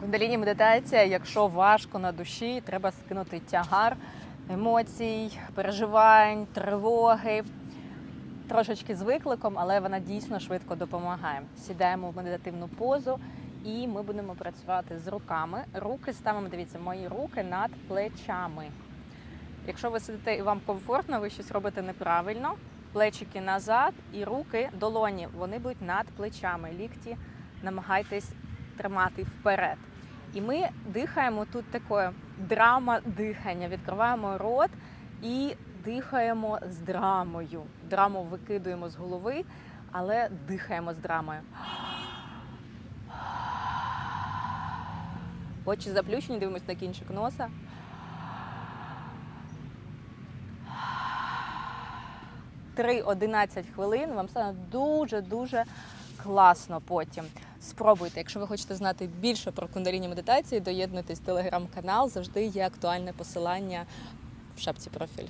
Кундаліні медитація, якщо важко на душі, треба скинути тягар емоцій, переживань, тривоги. Трошечки з викликом, але вона дійсно швидко допомагає. Сідаємо в медитативну позу і ми будемо працювати з руками. Руки ставимо, дивіться, мої руки над плечами. Якщо ви сидите і вам комфортно, ви щось робите неправильно, плечики назад і руки, долоні, вони будуть над плечами. Лікті намагайтесь тримати вперед. І ми дихаємо тут таке драма дихання. Відкриваємо рот і дихаємо з драмою. Драму викидуємо з голови, але дихаємо з драмою. Очі заплющені, дивимося на кінчик носа. Три 11 хвилин вам стане дуже-дуже класно потім. Спробуйте, якщо ви хочете знати більше про кундаліні медитації, доєднуйтесь в телеграм-канал. Завжди є актуальне посилання в шапці профіль.